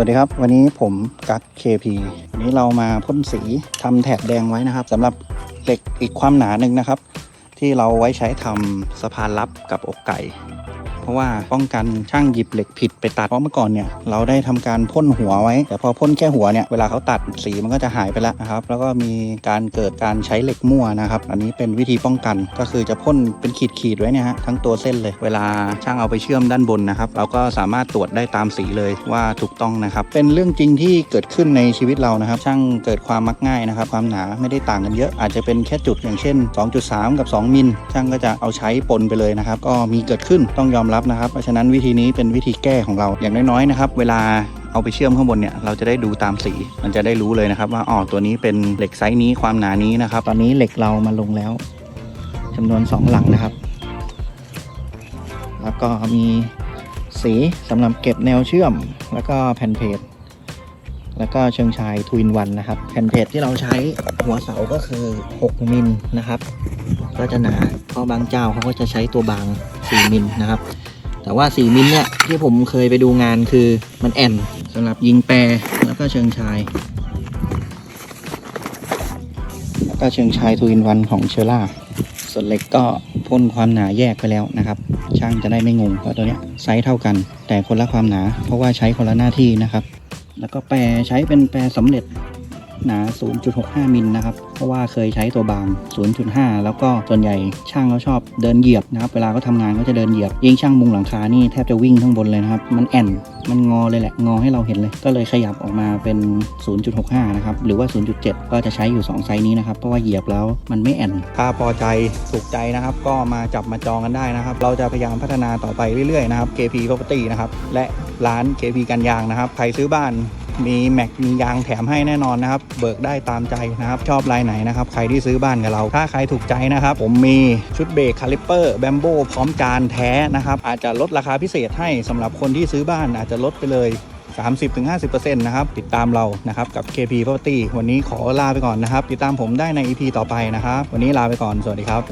วัสดีครับวันนี้ผมกั๊ก KP วันนี้เรามาพ่นสีทำแถบแดงไว้นะครับสำหรับเหล็กอีกความหนาหนึ่งนะครับ ที่เราไว้ใช้ทำสะพานลับกับอกไก่ ราะว่าป้องกันช่างหยิบเหล็กผิดไปตัดเพราะเมื่อก่อนเนี่ยเราได้ทำการพ่นหัวไว้ แต่พอพ่นแค่หัวเนี่ยเวลาเขาตัดสีมันก็จะหายไปแล้วนะครับ แล้วก็มีการเกิดการใช้เหล็กมั่วนะครับ อันนี้เป็นวิธีป้องกันก็คือจะพ่นเป็นขีดขีดๆไว้เนี่ยฮะทั้งตัวเส้นเลย เวลาช่างเอาไปเชื่อมด้านบนนะครับ เราก็สามารถตรวจได้ตามสีเลยว่าถูกต้องนะครับ เป็นเรื่องจริงที่เกิดขึ้นในชีวิตเรานะครับ ช่างเกิดความมักง่ายนะครับ ความหนาไม่ได้ต่างกันเยอะ อาจจะเป็นแค่จุดอย่างเช่น 2.3 กับ 2 มิล ช่างก็จะเอาใช้ปนไปเลยนะครับ ก็มีเกิดขึ้นต้องยอมรับนะครับเพราะฉะนั้นวิธีนี้เป็นวิธีแก้ของเราอย่างน้อยๆนะครับ เวลาเอาไปเชื่อมข้างบนเนี่ยเราจะได้ดูตามสี มันจะได้รู้เลยนะครับ ว่าอ๋อตัวนี้เป็นเหล็กไซส์นี้ความหนานี้นะครับ ตอนนี้เหล็กเรามาลงแล้วจำนวน 2 หลังนะครับ แล้วก็มีสีสำหรับเก็บแนวเชื่อม แล้วก็แผ่นเพจแล้วก็เชิงชายทวินวันนะครับ แผ่นเพจที่เราใช้หัวเสาก็คือ 6 มิลนะครับ ก็จะหนาเพราะบางเจ้าเขาก็จะใช้ตัวบาง 4มิลนะครับ แต่ว่า 4 มิลเนี่ยที่ผมเคยไปดูงานคือมันแอนสำหรับยิงแปรแล้วก็เชิงชาย แล้วก็เชิงชายทวินวันของเชอร่าส่วนเล็กก็พ่นความหนาแยกไปแล้วนะครับ ช่างจะได้ไม่งงเพราะตัวเนี้ยไซส์เท่ากัน แต่คนละความหนา เพราะว่าใช้คนละหน้าที่นะครับ แล้วก็แปรใช้เป็นแปรสำเร็จ หนา 0.65 มิลนะครับ เพราะว่าเคยใช้ตัวบาง 0.5 แล้วก็ส่วนใหญ่ช่างเขาชอบเดินเหยียบนะครับ เวลาเขาทำงานก็จะเดินเหยียบ ยิ่งช่างมุงหลังคานี่แทบจะวิ่งข้างบนเลยนะครับ มันแอนมันงอเลยแหละ งอให้เราเห็นเลย ก็เลยขยับออกมาเป็น 0.65 นะครับ หรือว่า 0.7 ก็จะใช้อยู่ 2 ไซส์นี้นะครับ เพราะว่าเหยียบแล้วมันไม่แอนถ้าพอใจถูกใจนะครับ ก็มาจับมาจองกันได้นะครับ เราจะพยายามพัฒนาต่อไปเรื่อยๆนะครับ KP Property นะครับ และร้าน KP กันยางนะครับ ใครซื้อบ้าน มีแม็กมียางแถมให้แน่นอนนะครับ เบิกได้ตามใจนะครับ ชอบลายไหนนะครับ ใครที่ซื้อบ้านกับเรา ถ้าใครถูกใจนะครับ ผมมีชุดเบรกคาลิปเปอร์แบมโบพร้อมการแท้นะครับ อาจจะลดราคาพิเศษให้สำหรับคนที่ซื้อบ้านอาจจะลดไปเลย 30-50%นะครับ ติดตามเรานะครับกับ KP Property วันนี้ขอลาไปก่อนนะครับ ติดตามผมได้ใน EP ต่อไปนะครับ วันนี้ลาไปก่อน สวัสดีครับ